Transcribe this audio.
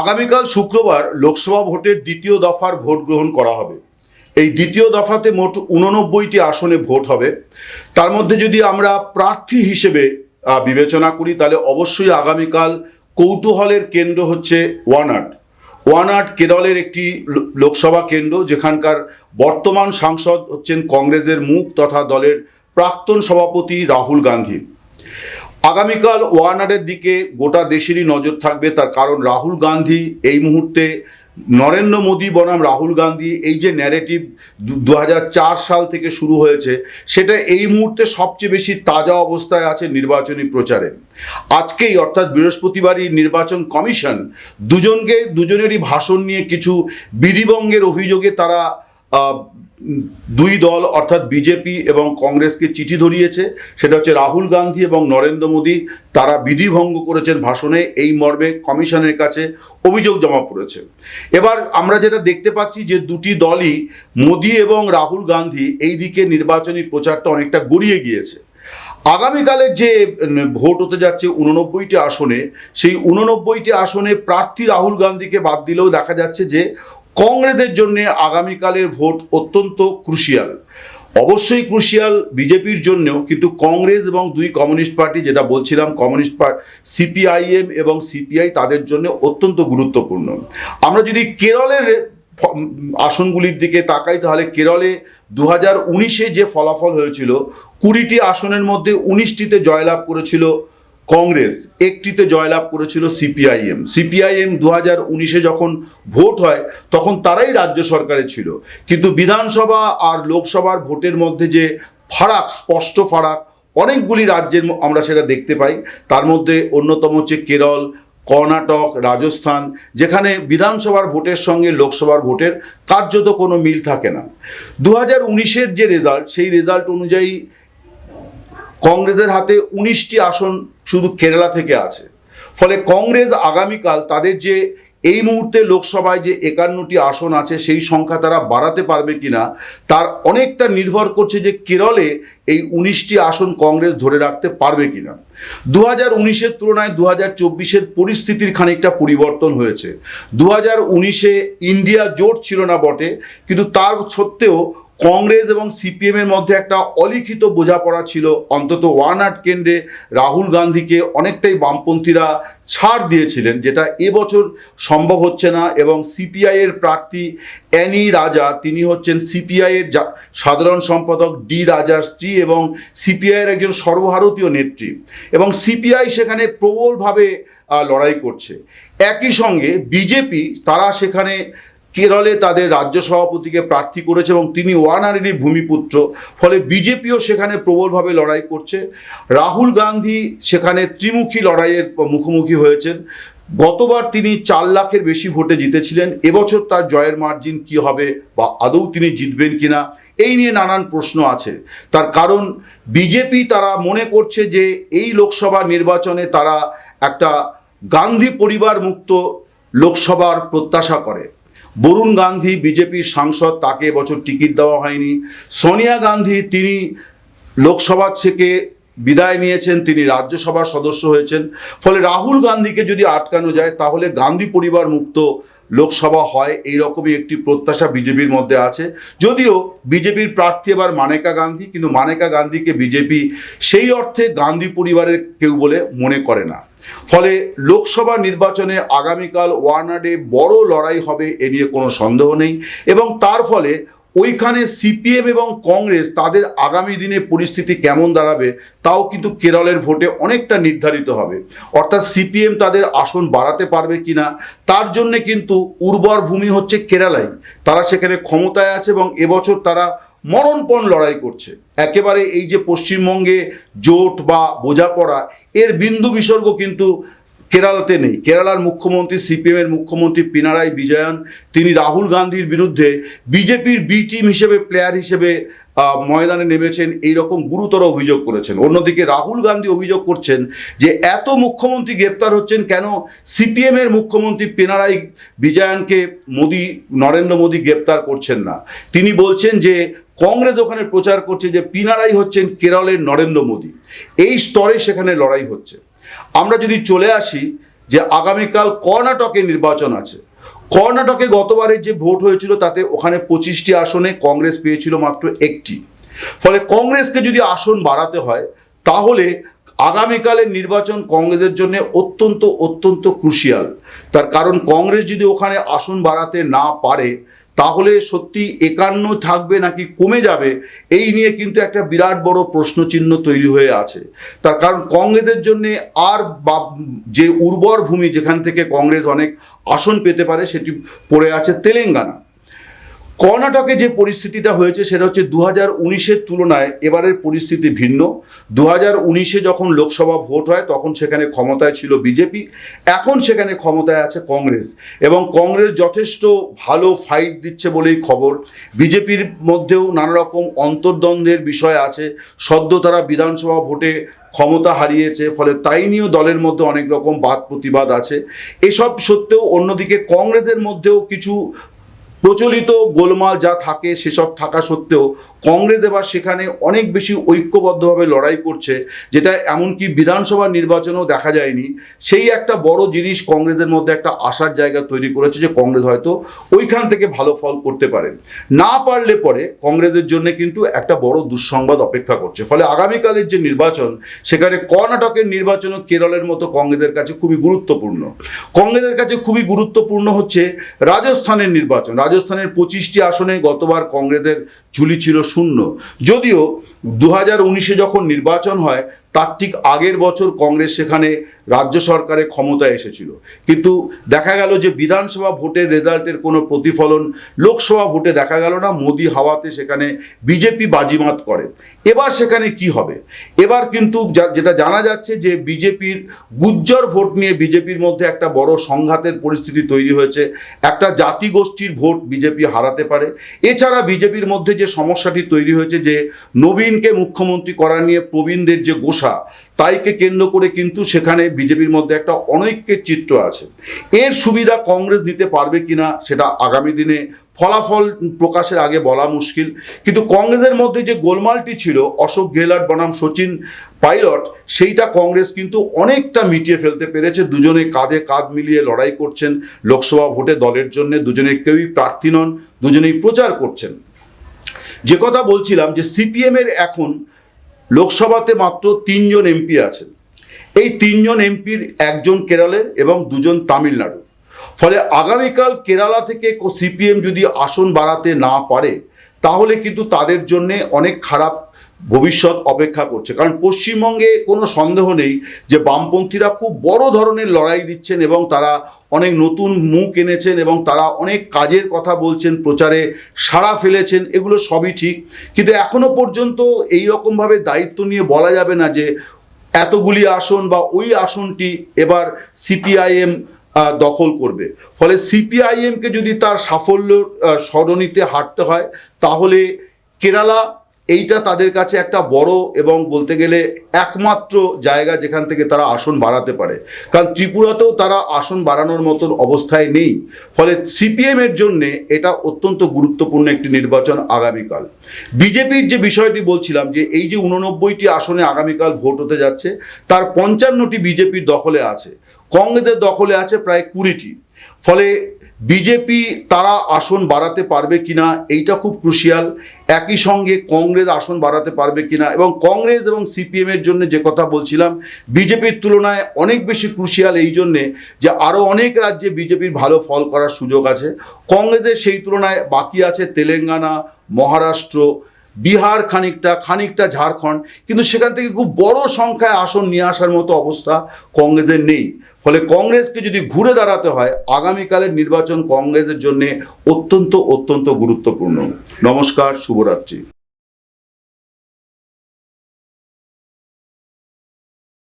আগামীকাল শুক্রবার লোকসভা ভোটের দ্বিতীয় দফার ভোট গ্রহণ করা হবে। এই দ্বিতীয় দফাতে মোট উননব্বইটি আসনে ভোট হবে। তার মধ্যে যদি আমরা প্রার্থী হিসেবে বিবেচনা করি, তাহলে অবশ্যই আগামীকাল কৌতূহলের কেন্দ্র হচ্ছে ওয়ানাট ওয়ানাট কেরলের একটি লোকসভা কেন্দ্র, যেখানকার বর্তমান সাংসদ হচ্ছেন কংগ্রেসের মুখ তথা দলের প্রাক্তন সভাপতি রাহুল গান্ধী। আগামীকাল ওয়ানারের দিকে গোটা দেশেরই নজর থাকবে তার কারণ রাহুল গান্ধী এই মুহূর্তে নরেন্দ্র মোদী বনাম রাহুল গান্ধী, এই যে ন্যারেটিভ দু হাজার চার সাল থেকে শুরু হয়েছে, সেটা এই মুহূর্তে সবচেয়ে বেশি তাজা অবস্থায় আছে নির্বাচনী প্রচারে। আজকেই অর্থাৎ বৃহস্পতিবারই নির্বাচন কমিশন দুজনকে, দুজনেরই ভাষণ নিয়ে কিছু বিধিভঙ্গের অভিযোগে তারা দুই দল, অর্থাৎ বিজেপি এবং কংগ্রেসকে চিঠি ধরিয়েছে। সেটা হচ্ছে রাহুল গান্ধী এবং নরেন্দ্র মোদী। তারা বিধিভঙ্গ করেছেন ভাষণে। এই মর্মে কমিশনের কাছে অভিযোগ জমা পড়েছে। এবার আমরা যেটা দেখতে পাচ্ছি যে দুটি দলই মোদী এবং রাহুল গান্ধী এই দিকে নির্বাচনী প্রচারটা অনেকটা গড়িয়ে গিয়েছে। আগামীকালের যে ভোট হতে যাচ্ছে উননব্বইটি আসনে, সেই উননব্বইটি আসনে প্রার্থী রাহুল গান্ধীকে বাদ দিলেও দেখা যাচ্ছে যে কংগ্রেসের জন্য আগামীকালের ভোট অত্যন্ত ক্রুশিয়াল। অবশ্যই ক্রুশিয়াল বিজেপির জন্যও, কিন্তু কংগ্রেস এবং দুই কমিউনিস্ট পার্টি, যেটা বলছিলাম, কমিউনিস্ট পার্টি, সিপিআইএম এবং সিপিআই তাদের জন্য অত্যন্ত গুরুত্বপূর্ণ। আমরা যদি কেরলের আসনগুলির দিকে তাকাই, তাহলে কেরলে দু হাজার উনিশে যে ফলাফল হয়েছিল, কুড়িটি আসনের মধ্যে উনিশটিতে জয়লাভ করেছিল কংগ্রেস একটিতে জয়লাভ করেছিল সিপিআইএম। সিপিআইএম দু হাজার উনিশে যখন ভোট হয়, তখন তারাই রাজ্য সরকারে ছিল। কিন্তু বিধানসভা আর লোকসভার ভোটের মধ্যে যে ফারাক, স্পষ্ট ফারাক, অনেকগুলি রাজ্যের আমরা সেটা দেখতে পাই। তার মধ্যে অন্যতম হচ্ছে কেরল, কর্ণাটক, রাজস্থান, যেখানে বিধানসভার ভোটের সঙ্গে লোকসভার ভোটের কার্যত কোনো মিল থাকে না। দু হাজার উনিশের যে রেজাল্ট, সেই রেজাল্ট অনুযায়ী কংগ্রেসের হাতে উনিশটি আসন শুধু কেরালা থেকে আছে। ফলে কংগ্রেস আগামীকাল তাদের যে এই মুহূর্তে লোকসভায় যে একান্নটি আসন আছে, সেই সংখ্যা তারা বাড়াতে পারবে কিনা, তার অনেকটা নির্ভর করছে যে কেরলে এই উনিশটি আসন কংগ্রেস ধরে রাখতে পারবে কিনা। দু হাজার উনিশের তুলনায় দু হাজার চব্বিশের পরিস্থিতির খানিকটা পরিবর্তন হয়েছে। দু হাজার উনিশে ইন্ডিয়া জোট ছিল না বটে, কিন্তু তার সত্ত্বেও কংগ্রেস এবং সিপিএম এর মধ্যে একটা অলিখিত বোঝাপড়া ছিল। অন্তত ওয়ান আট কেন্দ্রে রাহুল গান্ধীকে অনেকটাই বামপন্থীরা ছাড় দিয়েছিলেন, যেটা এবছর সম্ভব হচ্ছে না এবং সিপিআই এর প্রার্থী অ্যানি রাজা, তিনি হচ্ছেন সিপিআই এর সাধারণ সম্পাদক ডি রাজার স্ত্রী এবং সিপিআই এর একজন সর্বভারতীয় নেত্রী এবং সিপিআই সেখানে প্রবলভাবে লড়াই করছে। একই সঙ্গে বিজেপি, তারা সেখানে কেরলে তাদের রাজ্য সভাপতিকে প্রার্থী করেছে এবং তিনি ওয়ানারেরই ভূমিপুত্র। ফলে বিজেপিও সেখানে প্রবলভাবে লড়াই করছে। রাহুল গান্ধী সেখানে ত্রিমুখী লড়াইয়ের মুখোমুখি হয়েছেন। গতবার তিনি চার লাখের বেশি ভোটে জিতেছিলেন। এবছর তার জয়ের মার্জিন কি হবে বা আদৌ তিনি জিতবেন কিনা, এই নিয়ে নানান প্রশ্ন আছে। তার কারণ, বিজেপি তারা মনে করছে যে এই লোকসভা নির্বাচনে তারা একটা গান্ধী পরিবার মুক্ত লোকসভার প্রত্যাশা করে। বরুণ গান্ধী বিজেপির সাংসদ, তাকে বছর টিকিট দেওয়া হয়নি। সোনিয়া গান্ধী, তিনি লোকসভা থেকে বিদায় নিয়েছেন, তিনি রাজ্যসভার সদস্য হয়েছেন। ফলে রাহুল গান্ধীকে যদি আটকানো যায়, তাহলে গান্ধী পরিবার মুক্ত লোকসভা হয় এই রকমই একটি প্রত্যাশা বিজেপির মধ্যে আছে। যদিও বিজেপির প্রার্থী এবার মানেকা গান্ধী, কিন্তু মানেকা গান্ধীকে বিজেপি সেই অর্থে গান্ধী পরিবারের কেউ বলে মনে করে না। ফলে লোকসভা নির্বাচনে আগামীকাল ওয়ার্নাডে বড় লড়াই হবে এ নিয়ে কোনো সন্দেহ নেই এবং তার ফলে ওইখানে সিপিএম এবং কংগ্রেস তাদের আগামী দিনে পরিস্থিতি কেমন দাঁড়াবে তাও কিন্তু কেরলের ভোটে অনেকটা নির্ধারিত হবে। অর্থাৎ সিপিএম তাদের আসন বাড়াতে পারবে কিনা, তার জন্যে কিন্তু উর্বর ভূমি হচ্ছে কেরালাই তারা সেখানে ক্ষমতায় আছে এবং এবছর তারা মরণপণ লড়াই করছে। একেবারে এই যে পশ্চিমবঙ্গে জোট বা বোঝাপড়া, এর বিন্দু বিসর্গ কিন্তু কেরালাতে নেই। কেরালার মুখ্যমন্ত্রী, সিপিএমের মুখ্যমন্ত্রী পিনারাই বিজয়ন, তিনি রাহুল গান্ধীর বিরুদ্ধে বিজেপির বি টিম হিসেবে প্লেয়ার হিসেবে ময়দানে নেমেছেন এই রকম গুরুতর অভিযোগ করেছেন। অন্যদিকে রাহুল গান্ধী অভিযোগ করছেন যে, এত মুখ্যমন্ত্রী গ্রেপ্তার হচ্ছেন কেন? সিপিএম এর মুখ্যমন্ত্রী পিনারাই বিজয়নকে মোদি, নরেন্দ্র মোদী গ্রেপ্তার করছেন না। তিনি বলছেন যে, কংগ্রেস ওখানে প্রচার করছে যে, পিনারাই হচ্ছেন কেরলের নরেন্দ্র মোদী। এই স্তরে সেখানে লড়াই হচ্ছে। আমরা যদি চলে আসি যে, আগামীকাল কর্ণাটকে নির্বাচন আছে কর্ণাটকে গতবারের যে ভোট হয়েছিল তাতে ওখানে পঁচিশটি আসনে কংগ্রেস পেয়েছিল মাত্র একটি। ফলে কংগ্রেসকে যদি আসন বাড়াতে হয়, তাহলে আগামীকালের নির্বাচন কংগ্রেসের জন্য অত্যন্ত অত্যন্ত ক্রুশিয়াল। তার কারণ কংগ্রেস যদি ওখানে আসন বাড়াতে না পারে তাহলে সত্যি একান্ন থাকবে নাকি কমে যাবে? এই নিয়ে কিন্তু একটা বিরাট বড় প্রশ্নচিহ্ন তৈরি হয়ে আছে। তার কারণ কংগ্রেসের জন্য আর যে উর্বর ভূমি যেখান থেকে কংগ্রেস অনেক আসন পেতে পারে সেটি পড়ে আছে তেলেঙ্গানা। কর্ণাটকে যে পরিস্থিতিটা হয়েছে সেটা হচ্ছে দু হাজার উনিশের তুলনায় এবারের পরিস্থিতি ভিন্ন। দু হাজার উনিশে যখন লোকসভা ভোট হয়, তখন সেখানে ক্ষমতায় ছিল বিজেপি, এখন সেখানে ক্ষমতায় আছে কংগ্রেস। এবং কংগ্রেস যথেষ্ট ভালো ফাইট দিচ্ছে বলেই খবর। বিজেপির মধ্যেও নানা রকম অন্তর্দ্বন্দ্বের বিষয় আছে। সদ্য তারা বিধানসভা ভোটে ক্ষমতা হারিয়েছে, ফলে তাই নিয়েও দলের মধ্যে অনেক রকম বাদ প্রতিবাদ আছে। এসব সত্ত্বেও অন্যদিকে কংগ্রেসের মধ্যেও কিছু প্রচলিত গোলমাল যা থাকে সেসব থাকা সত্ত্বেও কংগ্রেস এবার সেখানে অনেক বেশি ঐক্যবদ্ধভাবে লড়াই করছে, যেটা এমনকি বিধানসভা নির্বাচনেও দেখা যায়নি। সেই একটা বড় জিনিস কংগ্রেসের মধ্যে একটা আশার জায়গা তৈরি করেছে যে কংগ্রেস হয়তো ওইখান থেকে ভালো ফল করতে পারে। না পারলে পরে কংগ্রেসের জন্য কিন্তু একটা বড় দুঃসংবাদ অপেক্ষা করছে। ফলে আগামীকালের যে নির্বাচন, সেখানে কর্ণাটকের নির্বাচনও কেরলের মতো কংগ্রেসের কাছে খুবই গুরুত্বপূর্ণ। কংগ্রেসের কাছে খুবই গুরুত্বপূর্ণ হচ্ছে রাজস্থানের নির্বাচন। রাজস্থানের পঁচিশটি আসনে গতবার কংগ্রেসের ঝুলি ছিল শূন্য। যদিও দু হাজার উনিশে যখন নির্বাচন হয়, তার ঠিক আগের বছর কংগ্রেস সেখানে রাজ্য সরকারে ক্ষমতায় এসেছিল। কিন্তু দেখা গেল যে বিধানসভা ভোটের রেজাল্টের কোনো প্রতিফলন লোকসভা ভোটে দেখা গেল না, মোদি হাওয়াতে সেখানে বিজেপি বাজিমাত করে। এবার সেখানে কি হবে? এবার কিন্তু যেটা জানা যাচ্ছে যে বিজেপির গুজ্জর ভোট নিয়ে বিজেপির মধ্যে একটা বড় সংঘাতের পরিস্থিতি তৈরি হয়েছে। একটা জাতিগোষ্ঠীর ভোট বিজেপি হারাতে পারে। এছাড়া বিজেপির মধ্যে যে সমস্যাটি তৈরি হয়েছে যে নবীনকে মুখ্যমন্ত্রী করা নিয়ে প্রবীণদের যে গোসা, তাইকে কেন্দ্র করে কিন্তু সেখানে বিজেপির মধ্যে একটা অনৈক্যের চিত্র আছে। এর সুবিধা কংগ্রেস নিতে পারবে কিনা সেটা আগামী দিনে ফলাফল প্রকাশের আগে বলা মুশকিল। কিন্তু কংগ্রেসের মধ্যে যে গোলমালটি ছিল, অশোক গেহলট, বনাম সচিন পাইলট, সেইটা কংগ্রেস কিন্তু অনেকটা মিটিয়ে ফেলতে পেরেছে। দুজনে কাঁধে কাঁধ মিলিয়ে লড়াই করছেন। লোকসভা ভোটে দলের জন্য দুজনে কেউই প্রার্থী নন, দুজনেই প্রচার করছেন। যে কথা বলছিলাম যে সিপিএম এর এখন লোকসভাতে মাত্র তিনজন এমপি আছেন। এই তিনজন এমপির একজন কেরালের এবং দুজন তামিলনাড়ু ফলে আগামীকাল কেরালা থেকে সিপিএম যদি আসন বাড়াতে না পারে, তাহলে কিন্তু তাদের জন্যে অনেক খারাপ ভবিষ্যৎ অপেক্ষা করছে। কারণ পশ্চিমবঙ্গে কোনো সন্দেহ নেই যে বামপন্থীরা খুব বড় ধরনের লড়াই দিচ্ছেন এবং তারা অনেক নতুন মুখ এনেছেন এবং তারা অনেক কাজের কথা বলছেন, প্রচারে সাড়া ফেলেছেন, এগুলো সবই ঠিক। কিন্তু এখনও পর্যন্ত এই রকমভাবে দায়িত্ব নিয়ে বলা যাবে না যে এতগুলি আসন বা ওই আসনটি এবার সিপিআইএম দখল করবে। ফলে সিপিআইএমকে যদি তার সাফল্য সরণিতে হাঁটতে হয়, তাহলে কেরালা এইটা তাদের কাছে একটা বড় এবং বলতে গেলে একমাত্র জায়গা যেখান থেকে তারা আসন বাড়াতে পারে। কারণ ত্রিপুরাতেও তারা আসন বাড়ানোর মতন অবস্থায় নেই। ফলে সিপিএম এর জন্যে এটা অত্যন্ত গুরুত্বপূর্ণ একটি নির্বাচন আগামীকাল। বিজেপির যে বিষয়টি বলছিলাম যে এই যে উননব্বইটি আসনে আগামীকাল ভোট হতে যাচ্ছে, তার পঞ্চান্নটি বিজেপির দখলে আছে। কংগ্রেসের দখলে আছে প্রায় কুড়িটি। ফলে বিজেপি তারা আসন বাড়াতে পারবে কিনা এইটা খুব ক্রুশিয়াল একই সঙ্গে কংগ্রেস আসন বাড়াতে পারবে কিনা এবং কংগ্রেস এবং সিপিএম এর জন্য যে কথা বলছিলাম, বিজেপির তুলনায় অনেক বেশি ক্রুশিয়াল এই জন্যে যে আরও অনেক রাজ্যে বিজেপির ভালো ফল করার সুযোগ আছে। কংগ্রেসের সেই তুলনায় বাকি আছে তেলেঙ্গানা, মহারাষ্ট্র, বিহার খানিকটা খানিকটা ঝাড়খণ্ড। কিন্তু সেখান থেকে খুব বড় সংখ্যায় আসন নিয়ে আসার মতো অবস্থা কংগ্রেসের নেই। ফলে কংগ্রেসকে যদি ঘুরে দাঁড়াতে হয়, আগামীকালের নির্বাচন কংগ্রেসের জন্য অত্যন্ত অত্যন্ত গুরুত্বপূর্ণ। নমস্কার, শুভরাত্রি।